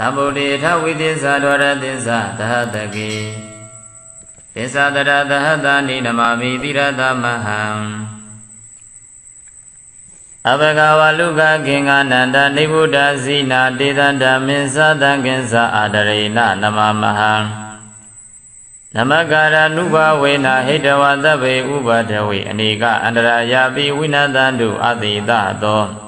သဗ္ဗုဒ္ဓေထဝိသစ္စာဒဝရသစ္စာသဟတကေသစ္စာတရသဟတာနိနမမိတိရသမဟံအဘဂဝလုကခေင္ကနန္တနိဗ္ဗုဒ္ဓဇိနာတေတံဓမ္မင်္သတံကိဉ္စအာဒရေနနမမဟံနမကာရနုဘဝေနဟိတဝသဗ္ဗေဥပဒဝေအနေကအန္တရာယာပိဝိနတံတုအတိတသော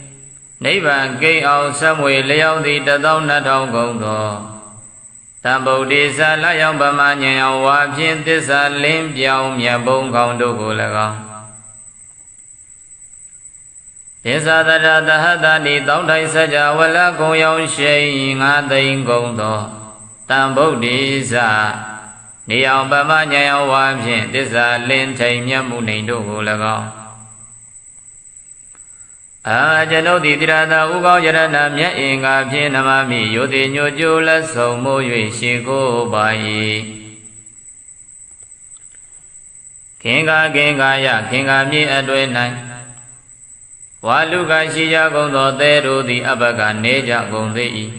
နိဗ္ဗာန်ကိအောင်ဆက်မွေလျောင်းသည်တသောနှစ်ထောင်ကုန်သောတံဗုဒ္ဓေသလယောင်ပမဉ္ဇဉ်အောင်ဝါဖြင့်သစ္စာလင်းပြောင်းမြတ်ဘုံကောင်းတို့ကို၎င်းသစ္စာတရတဟတနိတောင်းထိုင်စကြဝလကုံရောင်ရှိန်ငါသိင်ကုန်သောတံဗုဒ္ဓေသနေအောင်ပမဉ္ဇဉ်အောင်ဝါဖြင့်သစ္စာလင်းထိန်မြတ်မှုနေတို့ကို၎င်း အာကျွန်ုပ်သည်တိရတာဥကောင်းယရဏမြတ်အင်္ဂါဖြင့်နမမိယောတိညိုကျိုးလက်ဆုံမိုး၍ရှေကိုပါ၏ခင်္ကာခင်္ကာယခင်္ကာမြေအတွေ့၌ဝါလူကရှိကြကုန်သောသဲတို့သည်အဘကနေကြကုန်သေး၏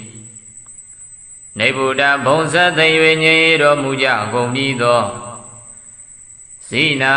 နေဗုဒ္ဓဘုံဆက်သိ၍ငြိမ်တော်မူကြကုန်ပြီးသောဇိနာ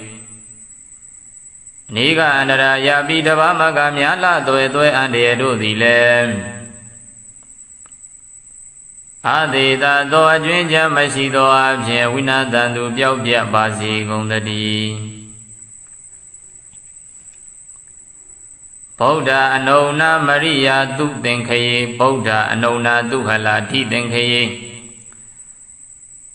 နေကအန္တရာယာပိတဘာမကမြာလသွဲသွဲအန္တရာတို့သည်လည်းအာသေတာသောအကျွင်းချမ်းမရှိသောအဖြစ်ဝိနာတန်သူပျောက်ပြတ်ပါစေကုန်တည်းဗုဒ္ဓအနုနာမရိယာသူသင်္ခယေဗုဒ္ဓအနုနာသူဟလာတိသင်္ခယေ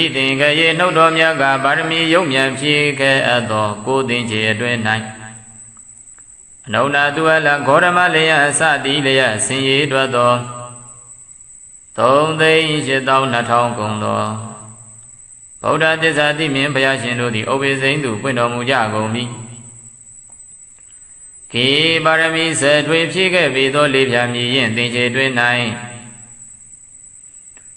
ဤသင်္ကရေနှုတ်တော်မြတ်ကပါရမီယုံမြန်ဖြည့်ခဲ့အပ်သောကိုသင်္ချေအတွင်း၌အနုနာသူအလဂေါရမလျအစတိလျဆင်ရည်တွက်သောသုံးသိန်း၈တောင်း2000ကုန်သောဗုဒ္ဓသစ္စာတိမြင်ဘုရားရှင်တို့သည်ဥပ္ပေစိန်သူပွင့်တော်မူကြကုန်ပြီခေပါရမီဆယ်ထွေဖြည့်ခဲ့ပြီးသောလေးဖြာမြည်ရင်သင်္ချေတွင်၌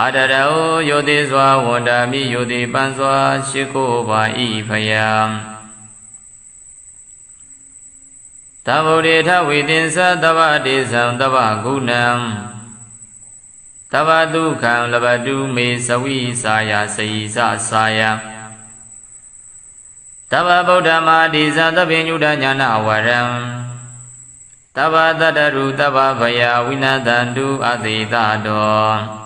အာတရောယောတိစွာဝန္တာမိယောတိပန်းစွာရှိခိုးပါဤဖယားတဗ္ဗုဒေထဝေတင်္စသဗ္ဗတေသံသဗ္ဗဂုဏံသဗ္ဗဒုက္ခံလဘတုမေသဝိစာယစေယသစာယတဗ္ဗဗုဒ္ဓမာတိသသဗ္ဗညုတညာနာဝရံတဗ္ဗတတ္တရုတဗ္ဗဗယဝိနတန္တုအတိတတော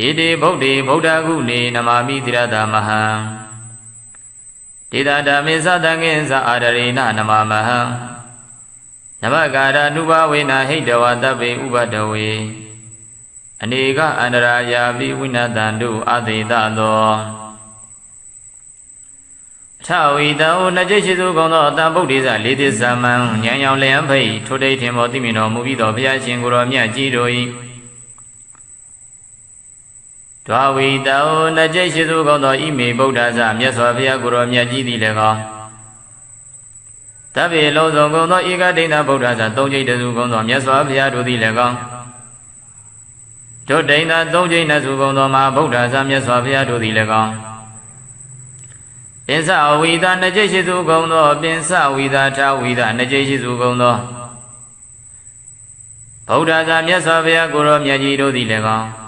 ဣတိဗုဒ္ဓေဗုဒ္ဓကုနေနမာမိတိရတမဟံဒေတာဓမ္မေသတံငင်္စအာရရေနနမမဟံနမကာရနုဘဝေနဟိတဝတဗ္ဗေဥပဒဝေအနေကအန္တရာယာပိဝိနတံတုအသေတသောအထဝီတံနှကျိရှိစုကုန်သောတံဗုဒ္ဓိစလေးသစ္စာမံဉာဏ်ရောင်လျံဖိတ်ထိုတိတ်ထင်မောသိမြင်တော်မူပြီးသောဘုရားရှင်ကိုယ်တော်မြတ်ကြီးတို့၏ ဒွာဝီတံနှကျိရှိစုကုန်သောဣမေဗုဒ္ဓဇမြတ်စွာဘုရားကိုယ်တော်မြတ်ကြီးသည်လည်းကောတဗ္ဗေလုံးစုံကုန်သောဧကဒိဋ္ဌဗုဒ္ဓဇသုံးကျိတ်တစုကုန်သောမြတ်စွာဘုရားတို့သည်လည်းကောတို့ဒိန်သာသုံးချိန်နဲ့စုကုန်သောမှာဗုဒ္ဓဇာမြတ်စွာဘုရားတို့သည်လည်းကောင်းပင်စဝိသာနှစ်ကျိရှိစုကုန်သောပင်စဝိသာထဝိသာနှစ်ကျိရှိစုကုန်သောဗုဒ္ဓဇာမြတ်စွာဘုရားကိုရောမြတ်ကြီးတို့သည်လည်းကောင်း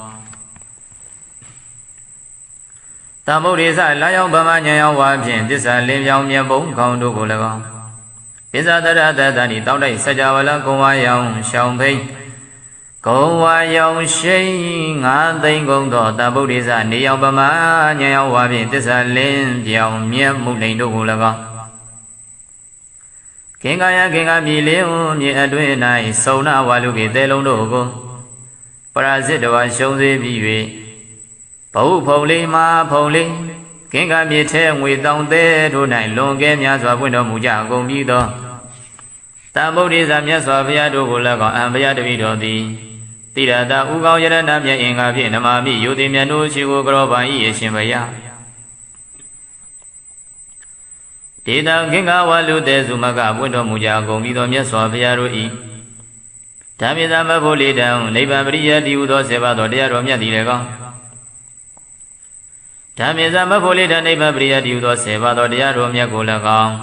တမ္ဗုဒ္ဓေသလာယောင်ဗမညံယောင်ဝါဖြင့်တစ္ဆာလင်းပြောင်မြတ်ဘုံခေါင်းတို့ကို၎င်းပိဇာတရတတဏိတောင်းတိုက်စကြဝဠာကုံဝါယောင်ရှောင်းဖိတ်ကုံဝါယောင်ရှိန်ငါးသိန်းကုန်သောတမ္ဗုဒ္ဓေသနေယောင်ဗမညံယောင်ဝါဖြင့်တစ္ဆာလင်းပြောင်မြတ်မှုလိန်တို့ကို၎င်းကင်္ကာယကင်္ကာမြေလင်းမြေအတွင်း၌စုံနာဝါလူကေတဲလုံးတို့ကိုပရာဇစ်တဝါရှုံးစေပြီး၍ ဘဝဖုံလေးမှာဖုံလေးကင်္ကာမြေထဲငွေတောင်သေးတို့၌လွန်ကဲများစွာပွင့်တော်မူကြကုန်ပြီးသောတံဗုဒ္ဓေသာမြတ်စွာဘုရားတို့ကိုလည်းကောင်းအံဘုရားတပည့်တော်သည်တိရတာဥကောင်းယရဏမြတ်အင်္ဂါဖြင့်နမာမိယုတိမြတ်တို့ရှိကိုကြောပါ၏အရှင်ဘုရားဒေတံကင်္ဂဝလူတေစုမကပွင့်တော်မူကြကုန်ပြီးသောမြတ်စွာဘုရားတို့၏ဓမ္မသမဖို့လေတံနိဗ္ဗာန်ပရိယတိဟုသောဆေပါသောတရားတော်မြတ်သည်လည်းကောင်း ဓမ္မသမဖို့လေတံနိဗ္ဗာန်ပရိယတိဟုသောဆေပါသောတရားတော်မြတ်ကိုလည်းကောင်း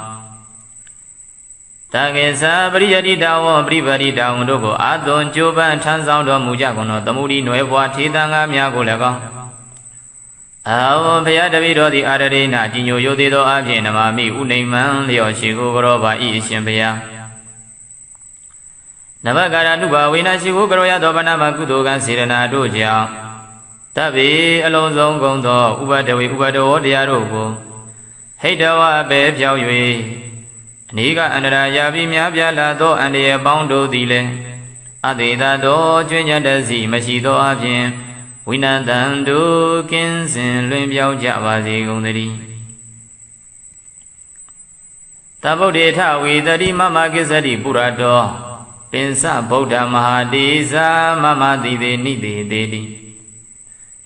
တကေသာပရိယတိတဝပရိပတိတဝတို့ကိုအာသွန်ကြိုးပမ်းထမ်းဆောင်တော်မူကြကုန်သောသမုဒိနွယ်ဘွားထေသံဃာများကိုလည်းကောင်းအာဝဘုရားတပည့်တော်သည်အာရရိနာကြီးညိုရိုသေးသောအဖြစ်နမမိဥနေမံလျော်ရှိကိုကြောပါဤအရှင်ဘုရားနဘကာရနုဘဝိနာရှိကိုကြောရသောဗနာမကုသိုလ်ကံစေရနာတို့ကြောင့် တဗ္ဗေအလုံးစုံကုန်သောဥပဒဝေဥပဒဝတရားတို့ကိုဟိတဝပဲဖြောင်း၍အနိကအန္တရာယာပြီးများပြားလာသောအန္တရာယ်ပေါင်းတို့သည်လည်းအတေသာသောကျွင်းညတစီမရှိသောအပြင်ဝိနတံတို့ကင်းစင်လွင်ပြောင်းကြပါစေကုန်သတည်းတဗုဒ္ဓေထဝေတတိမမကိစ္စတိပုရတောပင်စဗုဒ္ဓမဟာတိဇာမမတိတေနိတေတေတိ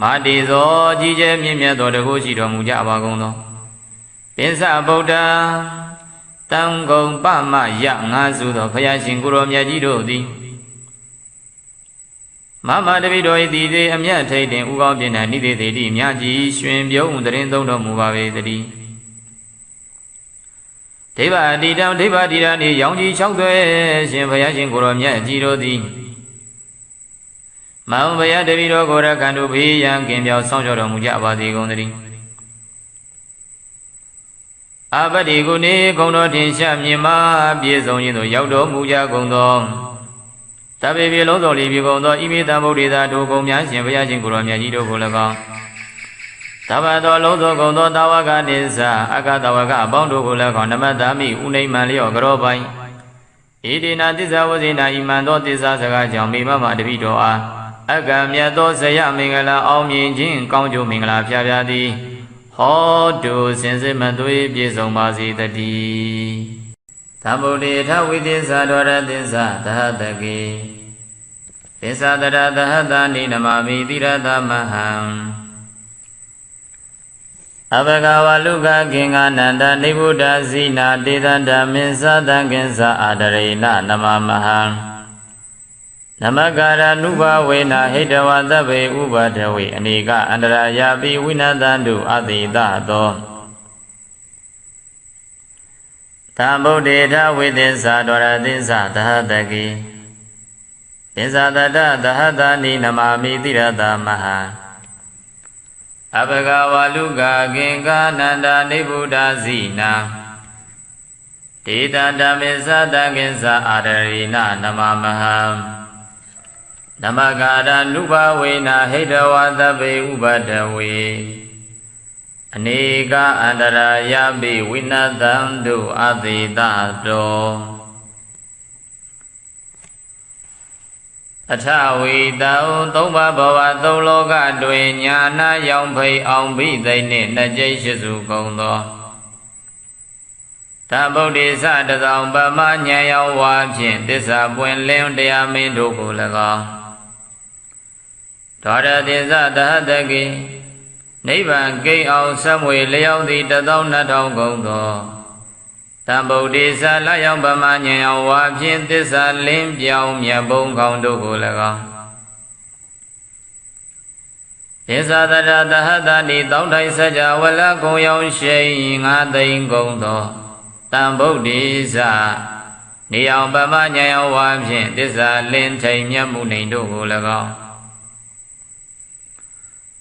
မာတိဇောကြီးကျယ်မြင့်မြတ်သောတကုရှိတော်မူကြပါကုန်သောပိစဗုဒ္ဓတံကုံပမယငါစုသောဘုရားရှင်ကိုရောမြတ်ကြီးတို့သည်မမတပိတော်ဤတည်သေးအမြတ်ထိတ်တင်ဥကောင်းပြင်းတဲ့နိသေသေးတိမြတ်ကြီးရွှင်ပြုံးတရင်သုံးတော်မူပါပေတည်းဒိဗ္ဗအတိတံဒိဗ္ဗတိရဏီရောင်ကြီး၆သွဲရှင်ဘုရားရှင်ကိုရောမြတ်ကြီးတို့သည် မောင်ဘုရားတပိတော်ကိုရကံတို့ဘေးရန်ကင်ပြောင်းဆောင်ကြောတော်မူကြပါစေကုန်သတည်းအပတိကုနေကုံတော်ထင်ရှားမြင်မာပြည့်စုံခြင်းသို့ရောက်တော်မူကြကုန်သောတပေပြေလုံးစုံလီပြေကုန်သောဣမိတံဗုဒ္ဓေသာတို့ကုံများရှင်ဘုရားရှင်ကိုရောမြတ်ကြီးတို့ကို၎င်းသဗ္ဗသောလုံးစုံကုန်သောတာဝကနိစ္စအကတဝကအပေါင်းတို့ကို၎င်းနမတ္တမိဥနိမံလျော့ကြောပိုင်ဣတိနာသစ္စာဝဇိနာဣမံသောသစ္စာစကားကြောင့်မိမမတပိတော်အား အကံမြတ်သောဇယမင်္ဂလာအောင်မြင်ခြင်းကောင်းကျိုးမင်္ဂလာဖျားဖျားသည်ဟောတုစင်စစ်မသွေးပြည့်စုံပါစေတည်းသမ္ဗုဒ္ဓေထဝိသစ္စာဒဝရသစ္စာသဟတကေသစ္စာတရသဟတနိနမမိတိရသမဟံအဘဂဝလုကကင်္ဂနန္တနိဗ္ဗုဒ္ဓဇိနာတေတံဓမ္မင်္သတံကင်္စအာဒရေနနမမဟံ နမကာရနုဘဝေနဟိတဝသဗ္ဗေဥပဒဝေအနေကအန္တရာယာပိဝိနတံတုအတိတသောသံဗုဒ္ဓေထဝိသစ္စာဒရသစ္စာသဟတကိသစ္စာတတသဟတနိနမမိတိရတမဟာအဘဂဝါလူကကင်္ကာနန္ဒနိဗ္ဗုဒ္ဓဇိနာဒေတာဓမ္မေသတကိသအာရရိနနမမဟံ နမကာရနုဘဝေနဟိတဝသဗ္ဗေဥပဒဝေအနေကအန္တရာယပိဝိနသံတုအသေတတောအထဝီတောသုံးပါးဘဝသုံးလောကတွင်ညာနာရောင်ဖိအောင်ဘိသိနှင့်နှစ်ကျိတ်ရှိစုကုန်သောသဗုဒ္ဓေသတသောပမဉာဏ်ရောဝါဖြင့်တစ္ဆာပွင့်လင်းတရားမင်းတို့ကို၎င်း ဒေါရတိသသဟတကိနိဗ္ဗာန်ဂိတ်အောင်ဆက်မွေလျောက်သည့်တသောနှစ်ထောင်ကုန်သောတံဗုဒ္ဓေသလယောင်ပမဉာဏ်ရောဝါဖြင့်တစ္ဆာလင်းပြောင်းမြတ်ဘုံကောင်းတို့ကို၎င်းဒေသတရတဟတနိတောင်းထိုင်စကြဝလကုံရောင်ရှိန်ငါသိမ့်ကုန်သောတံဗုဒ္ဓေသနေအောင်ပမဉာဏ်ရောဝါဖြင့်တစ္ဆာလင်းထိန်မြတ်မှုနေတို့ကို၎င်း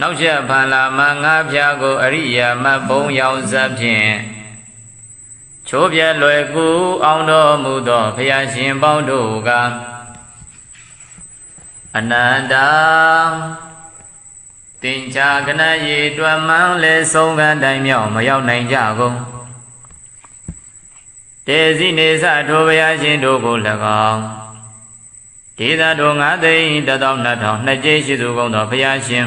နောက်ချက်ဖန်လာမငါးဖြာကိုအရိယာမဘုံရောင်စပ်ဖြင့်ချိုးပြဲလွယ်ကူအောင်တော်မူသောဘုရားရှင်ပေါင်းတို့ကအနန္တတင်ချာကနရေတွမ်းမှန်းလဲဆုံးကတိုင်းမြောက်မရောက်နိုင်ကြကုန်တေစီနေသထိုဘုရားရှင်တို့ကို၎င်းဒေသတို့ငါသိန်းတသောနှစ်ထောင်နှစ်ကျိရှိသူကုန်သောဘုရားရှင်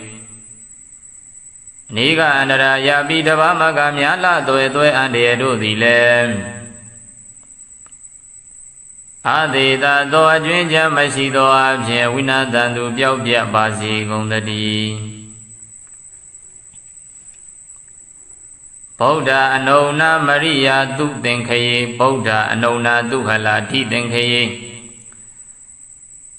နေကအန္တရာယာပိတဘာမကမြာလသွဲသွဲအန္တရာတို့သည်လည်းအာသေတာသောအကျွင်းချမရှိသောအဖြစ်ဝိနာတန်သူပျောက်ပြပါစေကုန်တည်းဗုဒ္ဓအနုနာမရိယာသူသင်္ခယေဗုဒ္ဓအနုနာသူဟလာထိသင်္ခယေ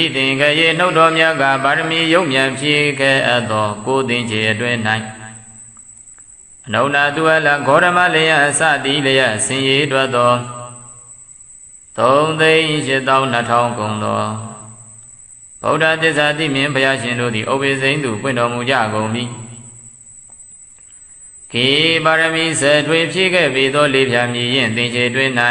ဤသင်္ကရေနှုတ်တော်မြတ်ကပါရမီယုံမြန်ဖြည့်ခဲ့အပ်သောကိုသင်္ချေအတွင်း၌အနုနာသူအလဂေါရမလျအစတိလျဆင်ရည်တွက်သော3သိန်း8200ကုန်သောဗုဒ္ဓသစ္စာတိမြင်ဘုရားရှင်တို့သည်ဥပ္ပေစိန်သူပွင့်တော်မူကြကုန်ပြီခေပါရမီဆယ်ထွေဖြည့်ခဲ့ပြီးသောလေးဖြာမြည်ရင်သင်္ချေတွင်၌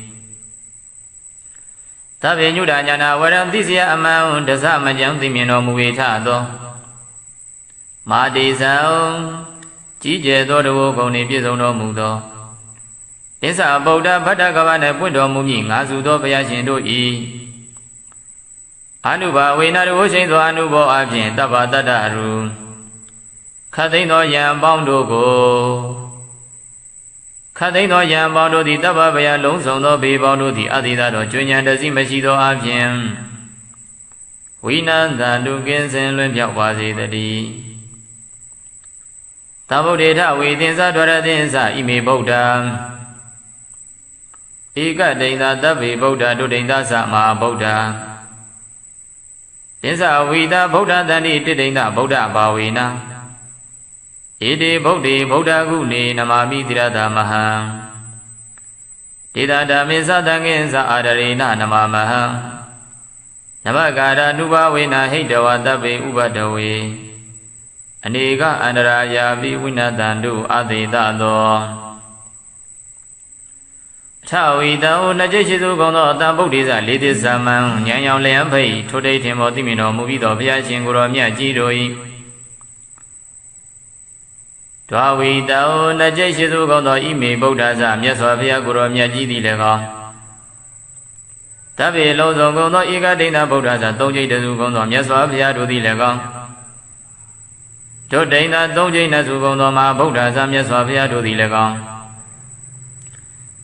သဗ္ဗညုဒညာနာဝရံသိစယအမှန်တဇမကြံသိမြင်တော်မူ၏ထသောမာတိဇံကြီးကျယ်သောတဝုကုံနှင့်ပြည့်စုံတော်မူသောဣစ္ဆဗုဒ္ဓဗတ္တကဗနှင့်ပွင့်တော်မူမည်ငါစုသောဘုရားရှင်တို့၏အနုဘာဝေနတဝရှိန်သောအနုဘောအဖြင့်တပ္ပတတ္တရူခတ်သိမ်းသောယံပေါင်းတို့ကို ခတ်သိမ်းသောယံပေါင်းတို့သည်တပ္ပဗယလုံးစုံသောဘေပေါင်းတို့သည်အတိသာတော်ကျွဉဏ်တစီမရှိသောအဖြင့်ဝိနန္တတုကင်းစင်လွင်ပြောက်ပါစေတည်းသဗ္ဗုဒ္ဓေထဝေသင်္သဒရသင်္သဣမေဗုဒ္ဓံဧကဒိန်သာတဗ္ဗေဗုဒ္ဓဒုဒိန်သာသမဟာဗုဒ္ဓံသင်္သဝိတာဗုဒ္ဓတန်တိတိဒိန်သာဗုဒ္ဓဘာဝေန ဣတိဗုဒ္ဓေဗုဒ္ဓကုနေနမာမိတိရတမဟံဒေတာဓမ္မေသတံငင်္စအာရရေနနမမဟံနမကာရနုဘဝေနဟိတဝတဗ္ဗေဥပတဝေအနေကအန္တရာယာပိဝိနတံတုအသေတသောထဝီတံဩနှစ်ကျိတ်ရှိသူကုံသောအတံဗုဒ္ဓိစလေးသစ္စာမံဉာဏ်ရောင်လျံဖိတ်ထိုတိတ်ထင်မောသိမြင်တော်မူပြီးသောဘုရားရှင်ကိုယ်တော်မြတ်ကြီးတို့၏ ဒွာဝီတံဩနှစ်ကျိတ်ရှိသူကုံသောဣမေဗုဒ္ဓဇမြတ်စွာဘုရားကိုယ်တော်မြတ်ကြီးသည်လည်းကောတဗ္ဗေလုံးစုံကုံသောဧကဒိဋ္ဌဗုဒ္ဓဇသုံးကျိတ်တစုကုံသောမြတ်စွာဘုရားတို့သည်လည်းကောဒုဒိဋ္ဌသုံးကျိတ်နစုကုံသောမဟာဗုဒ္ဓဇမြတ်စွာဘုရားတို့သည်လည်းကော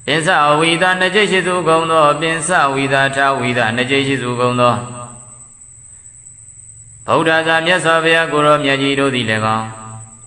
ပင်စဝိတာနှစ်ကျိတ်ရှိစုကုံသောပင်စဝိတာထဝိတာနှစ်ကျိတ်ရှိစုကုံသောဗုဒ္ဓဇာမြတ်စွာဘုရားကိုရောမြတ်ကြီးတို့သည်လည်းကောင်း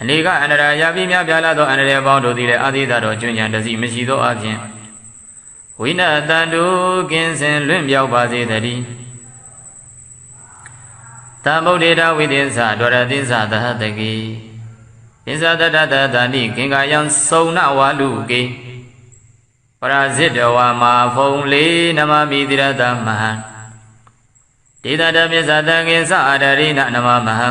အနေကအန္တရာယာပိမြပြလာသောအန္တရာယ်ပေါင်းတို့သည်လည်းအာသီသတော်ကျွဉ္ဉံတစီမရှိသောအပြင်ဝိနတန္တုကင်းစင်လွင့်ပြောက်ပါစေတည်းတံဗုဒ္ဓေတဝိသင်္သဒဝရသင်္သသဟတကိသင်္သတတတတဏိကင်္ကာယံစုံနဝါလူကေပရာဇိတဝါမာဖုံလေးနမမိတိရတမဟံဒေသတပိသတံငင်္စအာဒရိနနမမဟံ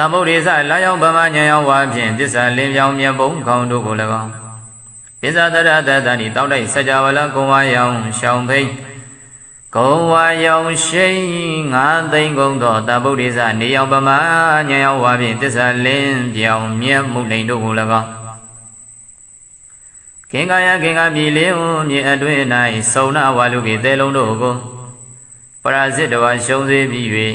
သမုဒ္ဒေသလာယောင်ဗမာညံယောင်ဝါဖြင့်တစ္ဆာလင်းပြောင်မြတ်ဘုံခေါင်းတို့ကို၎င်းပိဇာတရတတဏိတောက်တိုက်စကြဝဠာကုံဝါယောင်ရှောင်းဖိတ်ကုံဝါယောင်ရှိန်ငါးသိန်းကုန်သောတဗုဒ္ဓေသနေယောင်ဗမာညံယောင်ဝါဖြင့်တစ္ဆာလင်းပြောင်မြတ်မှုလိန်တို့ကို၎င်းခင်ကာယခင်ကာပြည်လင်းဟုမြေအတွင်း၌စုံနာဝါလူကေတဲလုံးတို့ကိုပရာဇစ်တဝါရှုံးစေပြီး၍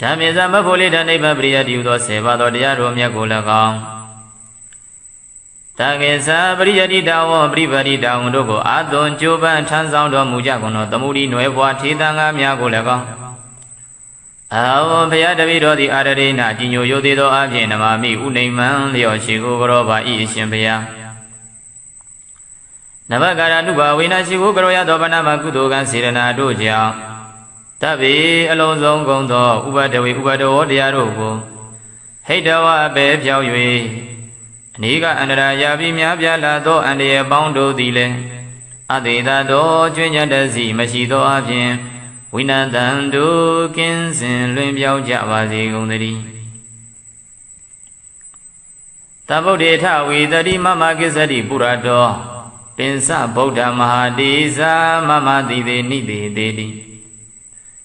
ဓမ္မေသမဘုလိတံနိဗ္ဗာန်ပရိယတိဟုသောဆေပါတော်တရားတော်မြတ်ကိုလည်းကောင်းတကေသာပရိယတိတဝံပရိပတိတဝံတို့ကိုအာသွန်ကြိုးပမ်းထမ်းဆောင်တော်မူကြကုန်သောသမုဒိနွယ်ဘွားထေသံဃာများကိုလည်းကောင်းအာဝံဘုရားတပည့်တော်သည်အာရရိနာကြီးညိုရိုသေးသောအဖြစ်နမမိဥနေမံလျော့ရှိကိုကြောပါဤအရှင်ဘုရားနဘကာရနုဘဝိနာရှိကိုကြောရသောဗနာမကုသိုလ်ကံစေရနာတို့ကြောင့် တဗ္ဗေအလုံးစုံကုန်သောဥပဒဝေဥပဒဝတရားတို့ကိုဟိတဝအပေဖြောက်၍အနည်းကအန္တရာယာပြီးများပြားလာသောအန္တရာယ်ပေါင်းတို့သည်လည်းအတေသာသောကျွင်းညတစီမရှိသောအပြင်ဝိနတံတို့ကင်းစင်လွင်ပြောင်းကြပါစေကုန်သတည်းတဗုဒ္ဓေထဝီတတိမမကိစ္စတိပုရတောပင်စဗုဒ္ဓမဟာတိဇာမမတိသေးနိတိသေးတိ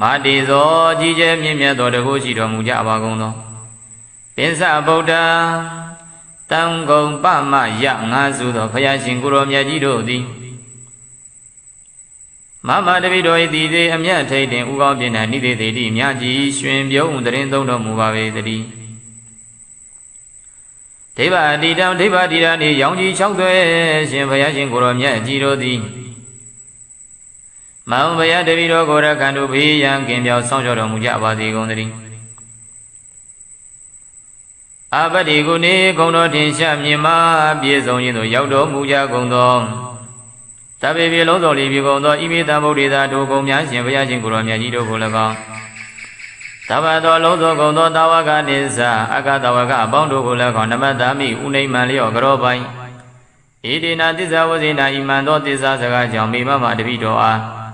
မာတိဇောကြီးကျယ်မြင့်မြတ်သောတကုရှိတော်မူကြပါကုန်သောပင်စဗုဒ္ဓတံကုံပမယငါစုသောဘုရားရှင်ကိုရောမြတ်ကြီးတို့သည်မမတပိတော်ဤတည်သေးအမြတ်ထိတ်တင်ဥကောင်းပြင်းတဲ့နိသေသေးတိမြတ်ကြီးရွှင်ပြုံးတရင်သုံးတော်မူပါပေတည်းဒိဗ္ဗအတိတံဒိဗ္ဗတိရနေရောင်ကြီး၆သွဲရှင်ဘုရားရှင်ကိုရောမြတ်ကြီးတို့သည် မောင်ဘုရားတပည့်တော်ကိုရကံတို့ဘေးရန်ကင်ပြောင်းဆောင်ကြောတော်မူကြပါစေကုန်သတည်းအပတိကုနေကုံတော်ထင်ရှားမြင်မာပြည့်စုံခြင်းသို့ရောက်တော်မူကြကုန်သောတပေပြေလုံးတော်လီပြေကုန်သောဣမိတံဗုဒ္ဓေသာတို့ကုံများရှင်ဘုရားရှင်ကိုရောမြတ်ကြီးတို့ကို၎င်းသဗ္ဗသောလုံးသောကုံသောတာဝကနိစ္စအကတဝကအပေါင်းတို့ကို၎င်းနမတ္တမိဥနိမံလျော့ကြောပိုင်ဣတိနာသစ္စာဝဇိနာဣမံသောသစ္စာစကားကြောင့်မိမမတပိတော်အား